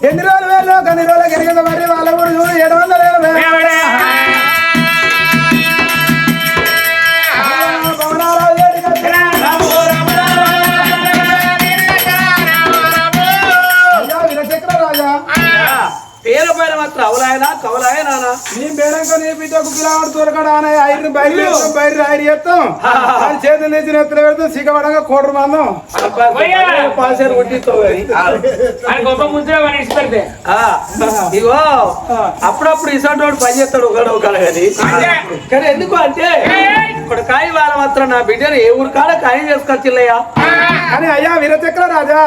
Henry చేస్తాం. చేతులు తెచ్చిన ఎత్తులు పెడతాం సిగబడంగా కోటరు మందం పాసేరు ఇగో అప్పుడప్పుడు ఇసంటోడు పని చేస్తాడు ఒకడు ఒకడు కానీ. కానీ ఎందుకు అంటే ఇప్పుడు కాయ వాళ్ళ మాత్రం నా బిడ్డను ఏ ఊరు కాడ కాయ చేసుకొచ్చిల్లయ్యా కానీ అయ్యా వీరచక్ర రాజా.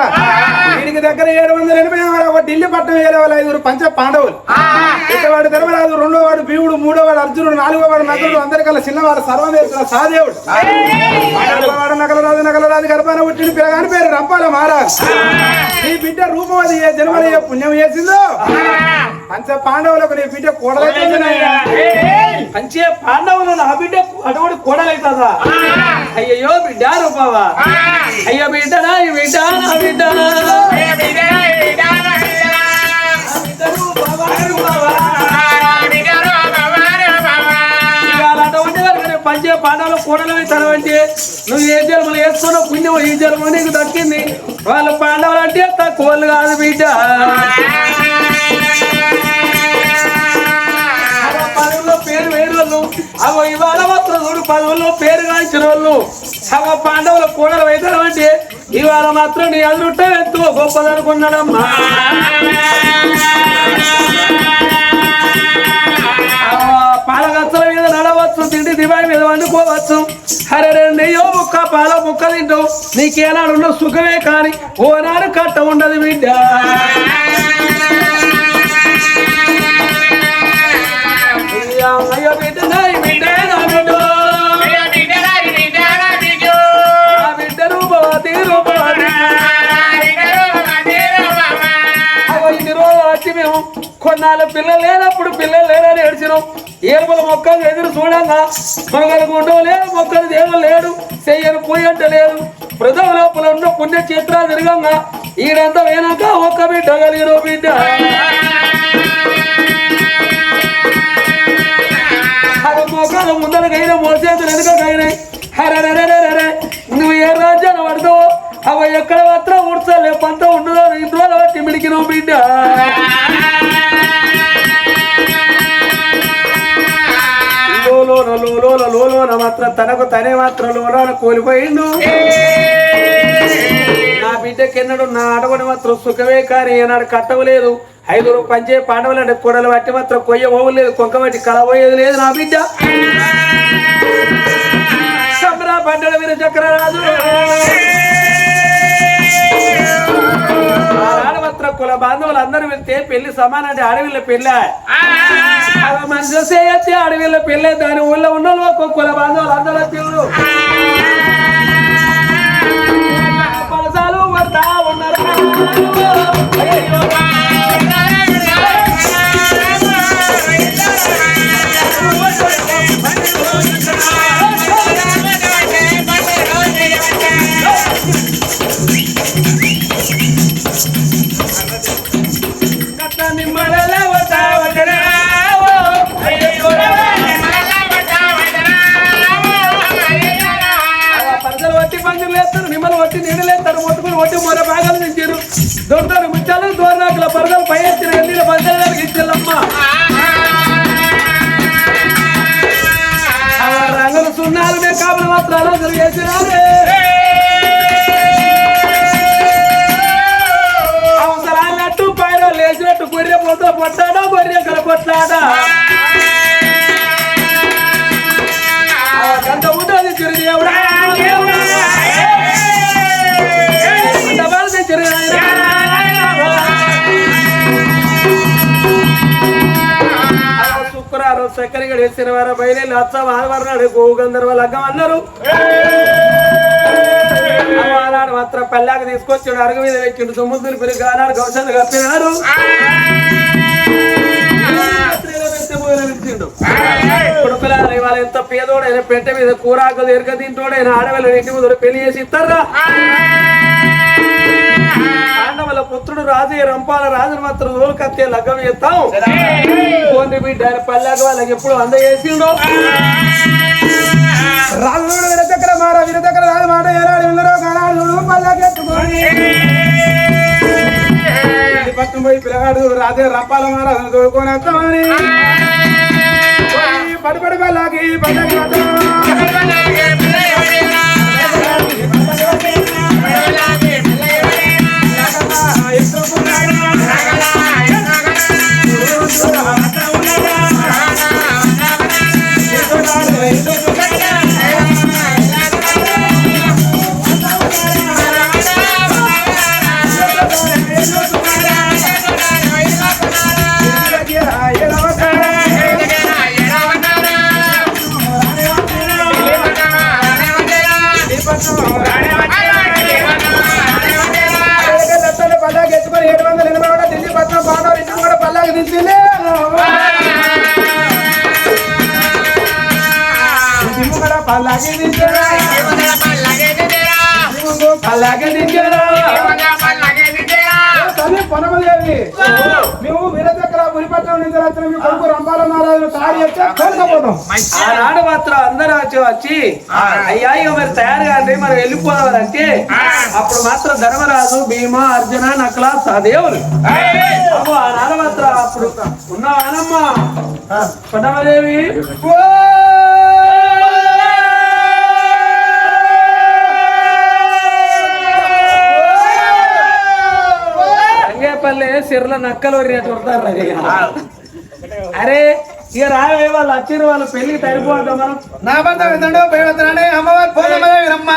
వీడికి దగ్గర ఏడు వందల ఎనభై ఒక ఢిల్లీ పట్టణం వేరే వాళ్ళ ఐదుగురు పంచ పాండవులు. వాడు ధర్మరాజు రెండో వాడు భీముడు మూడో వాడు అర్జునుడు నాలుగో వాడు నకులుడు అందరికల్లా చిన్నవాడు సర్వదేశ సాదేవుడు. నాలుగో నగలరాజు నకలరాజు గర్భాన పుట్టిన పిల్లగాని పేరు రంపాల మహారాజ్. నీ బిడ్డ రూపం అది ఏ జన్మలో ఏ పుణ్యం చేసిందో? పంచ పాండవులకు నీ బిడ్డ కూడలైతుందయ్యా పంచే పాండవులు నా బిడ్డ అటువంటి కూడలైతుందా? అయ్యయ్యో బిడ్డ రూపావా? అయ్యో బిడ్డ నా ఈ బిడ్డ నా బిడ్డ. పంచే పాండవులు కూడలు తనవంటి నువ్వు ఏ జన్మలు వేస్తున్నావు పుణ్యం ఈ జన్మ నీకు దక్కింది. వాళ్ళ పాండవులు అంటే తక్కువలు కాదు బిడ్డ. పదవుల్లో పేరు వేరు వాళ్ళు అగో ఇవాళ మాత్రం చూడు పదవుల్లో పేరు కాల్చిన వాళ్ళు. అగో పాండవుల కూడలు అవుతారు అంటే ఇవాళ మాత్రం నీ అదురుట్ట ఎంతో గొప్పదనుకున్నాడమ్మా. దివాయి మీద అరే నెయ్యో ముక్క పాల ముక్క తింటావు. నీకేనాడు సుఖమే కానీ ఓనాడు కట్ట ఉండదు బిడ్డ. కొన్నాళ్ళు పిల్లలు లేనప్పుడు పిల్లలు లేరని ఏడ్చినాం. ఏడుపుల మొక్కలు ఎదురు చూడంగా. మనకు ఉండవు లేదు మొక్కలు దేవుడు లేడు. చెయ్యను పోయి అంటే లేదు. ప్రజల లోపల ఉన్న పుణ్య చిత్రాలు తిరగంగా. ఈడంతా వేనాక ఒక్క బిడ్డ కలిగిన బిడ్డ. అవి మొక్కలు ముందరకైనా మోసేతులు ఎందుకైనాయి హరరే నువ్వు ఏ రాజ్యాన్ని పడతావో? అవి ఎక్కడ మాత్రం ఉడతలే పంత ఉండదో ఇంట్లో బట్టి మిడికిన బిడ్డ. మాత్రం తనకు తనే మాత్రం లోలోన కోల్పోయిండు. నా బిడ్డకెన్నడు నా అడవని మాత్రం సుఖమే కానీ ఏనాడు కట్టవలేదు. ఐదుగురు పంచే పాండవులు అంటే కొడలు బట్టి మాత్రం కొయ్య పోవలేదు. కొంక బట్టి కలబోయేది లేదు నా బిడ్డ. సంబరా పంటల వీర చక్రరాజు. కుల బాంధవులు అందరూ వెళ్తే పెళ్ళి సమానం అంటే అడవిలో పెళ్ళి? మనిషి చేయొచ్చి అడవిలో పెళ్ళే దాని ఊళ్ళో ఉన్న ఒక్కొక్క కుల బాంధవులు అందరూ పడతా ఉన్నారు? మాత్రాలు శనివారం బయలు అచ్చ లగ్గం అన్నారు ఆనాడు మాత్రం పల్లాకి తీసుకొచ్చాడు అరుగు మీద పెట్టిండు సముద్రులు పెరిగి ఆనాడు గౌశాలు కప్పినారు. ఇప్పుడు ఇవాళ ఎంత పేదోడైనా పెట్ట మీద కూరాకులు ఎరక తింటోడైనా ఆడవాళ్ళు ఇంటి ముందు పెళ్ళి చేసి ఇస్తారా పాండవుల పుత్రుడు రాజే రంపాల రాజును మాత్రం రోజు కత్తే లగ్గం చేస్తాం పోండి బిడ్డ ఆయన వాళ్ళకి ఎప్పుడు అందజేసిండో రాజు విరచక్ర మార విరచక్ర రాజు మాట ఏనాడు విన్నరో కానాడు పల్లకెత్తుకొని ఇంటి పోయి పిల్లగాడు రాజే రంపాల మార తోడుకొని వస్తామని. పోయి పడి పల్లాకి పల్లకి పల్లాకి దించారా పల్లాకి దించారా తల్లి పొనమదేవి మేము వీరచక్ర పులిపట్నం నుంచి వచ్చిన మీ కొడుకు రంపాల నారాయణ తాడి వచ్చి కోరుకపోతాం ఆనాడు మాత్రం అందరూ వచ్చి వచ్చి అయ్యా ఇక మరి తయారు వెళ్ళిపోవాలంటే అప్పుడు మాత్రం ధర్మరాజు భీమా అర్జున నకల సహదేవులు. ఆనాడు మాత్రం అప్పుడు ఉన్నావానమ్మా రంగేపల్లి సిర్ల నక్కలు వరినట్టు కొడతారు అరే ఇక రావే వాళ్ళు వచ్చిన వాళ్ళు పెళ్ళికి తరిపోతాం మనం. నా బంధ అమ్మవారు రమ్మ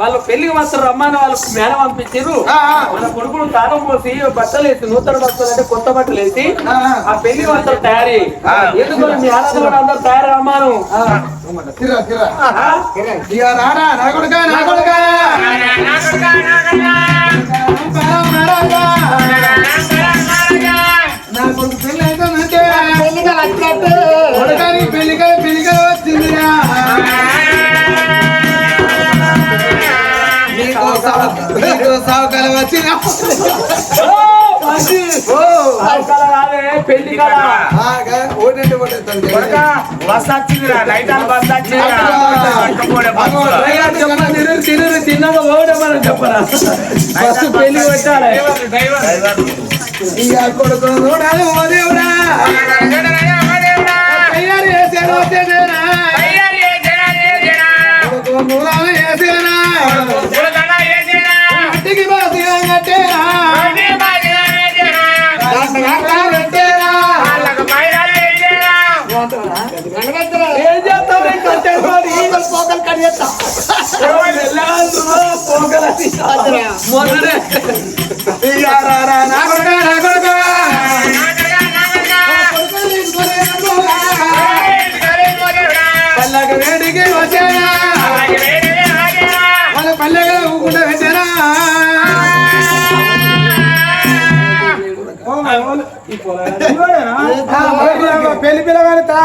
వాళ్ళు పెళ్ళికి మాత్రం రమ్మని వాళ్ళు మేన పంపించారు. మన కొడుకులు తాళం పోసి బట్టలు వేసి నూతన బట్టలు అంటే కొత్త బట్టలు వేసి ఆ పెళ్ళి మాత్రం తయారీ. ఎందుకు మీ కూడా అందరూ తయారు రమ్మాను రారా నా కొడుకా వచ్చిందా కాదే. పెళ్ళి కళ ఓటంటే బస్ వచ్చిందిరా నైటాలు బస్ తిన్నాక ఓడమని చెప్పరా ఫస్ట్ పెళ్ళి పెట్టాలి. ఇక కొడుకు చూడాలి ఓ దేవుడా? తయారు చేశాను వచ్చేదేనా కొడుకు మూలాలు. కట్టేసుకొని పోకలు కడిగేస్తా పోకలు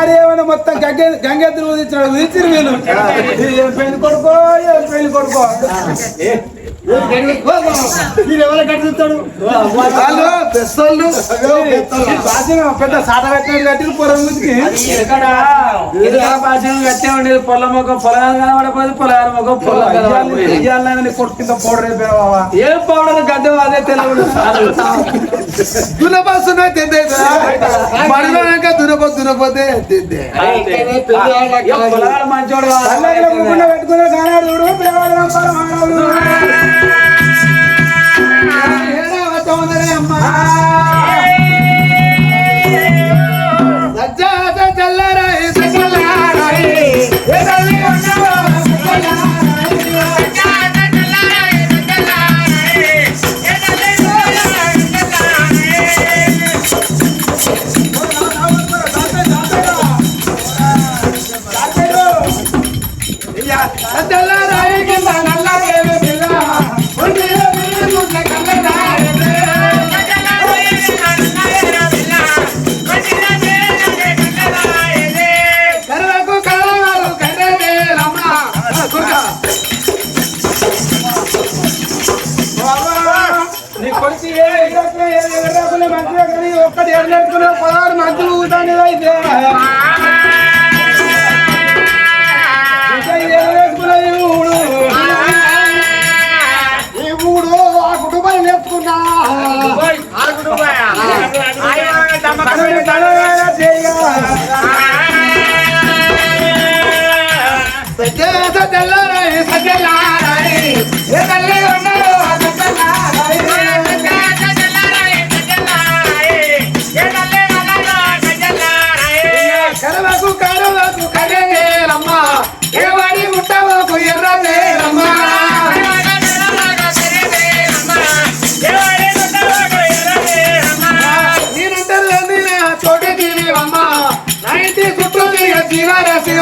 తాడి ఏమైనా మొత్తం గంగె గంగెత్తులు ఉదించాడు ఉదించారు వీళ్ళు. ఏం పెళ్ళి కొడుకో ఏం పెళ్ళి కొడుకో? పెద్ద సాట కట్టినట్టు కట్టి పొలం ఎదురు పాచం కట్టే ఉండేది పొల మొక్క పొలం కనబడపోదు పొలం పొలం కనబడపోయేది కొట్టు కింద. పౌడర్ అయిపోయావా ఏం పౌడర్ గడ్డ అదే మడిలోనాక దునపో దునపోతే మంచోడు 来了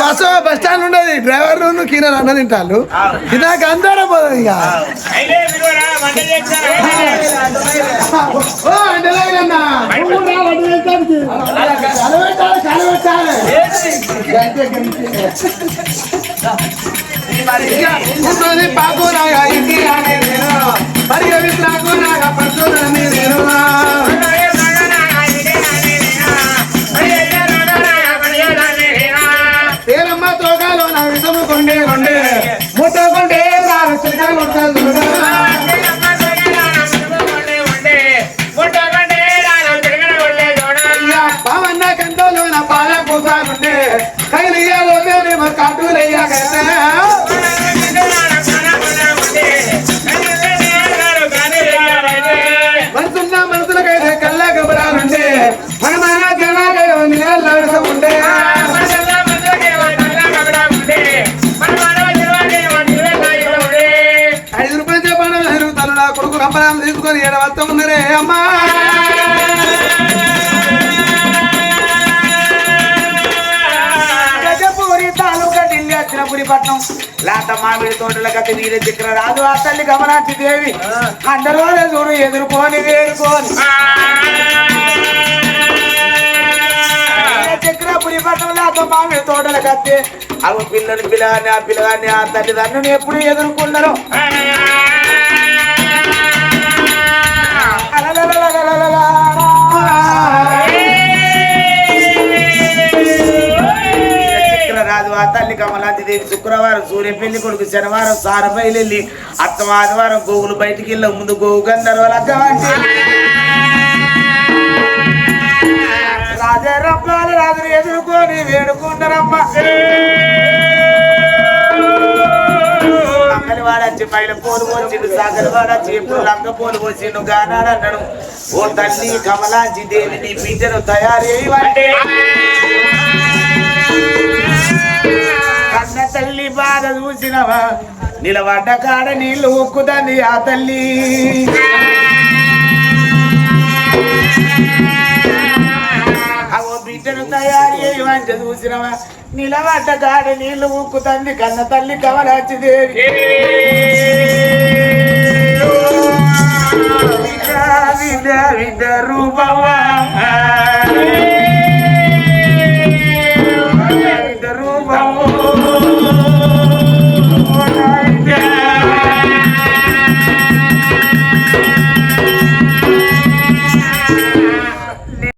బస్సు బస్ స్టాండ్ ఉండదు. డ్రైవర్ నువ్వు కింద అన్న తింటాను ఇదాక అందరూ పోదు ఇక. పాకు నాగా ఇంటి అవి నాకు నాగా పడుతుందని పట్టుకొని తీసుకొని ఉన్నారే? అమ్మా! గజపూరి తాలూకా ఢిల్లీ లాత మామిడి తోటల గతి వీర చక్ర రాజు ఆ తల్లి గమనాచి దేవి. అందరూ చూడు ఎదుర్కొని వేరుకోని. చక్ర పురిపట్నం మామిడి తోటల కత్తి అవి పిల్లలు పిల్లగాని ఆ పిల్లగాని ఆ తల్లిదండ్రుని ఎప్పుడు ఎదుర్కొన్నారు దేవి శుక్రవారం సూర్య పెళ్ళి కొడుకు శనివారం సారపైలెల్లి అత్తం ఆదివారం గోవులు బయటికి వెళ్ళ ముందు గోవు గంధర్వ లగ్గమంటే రాజరప్పాలు ఎదుర్కొని వేడుకుంటారమ్మా పైన పోలు పోసిండు సాగర్ వాడచ్చి ఎప్పుడు లంగ పోలు పోసిండు గానాడన్నాడు ఓ తల్లి కమలాంచి దేవి నీ బిడ్డను తయారు చేయమంటే? కన్న తల్లి బాధ చూసినవా? నిలబడ్డ కాడ నీళ్ళు ఉక్కుదండి ఆ తల్లి. బిడ్డను తయారు చేయమంటే చూసినవా? నిలబడ్డ కాడ నీళ్ళు ఉక్కుతంది కన్న తల్లి కవలాచిదేవి విద్య విద్య రూపవా.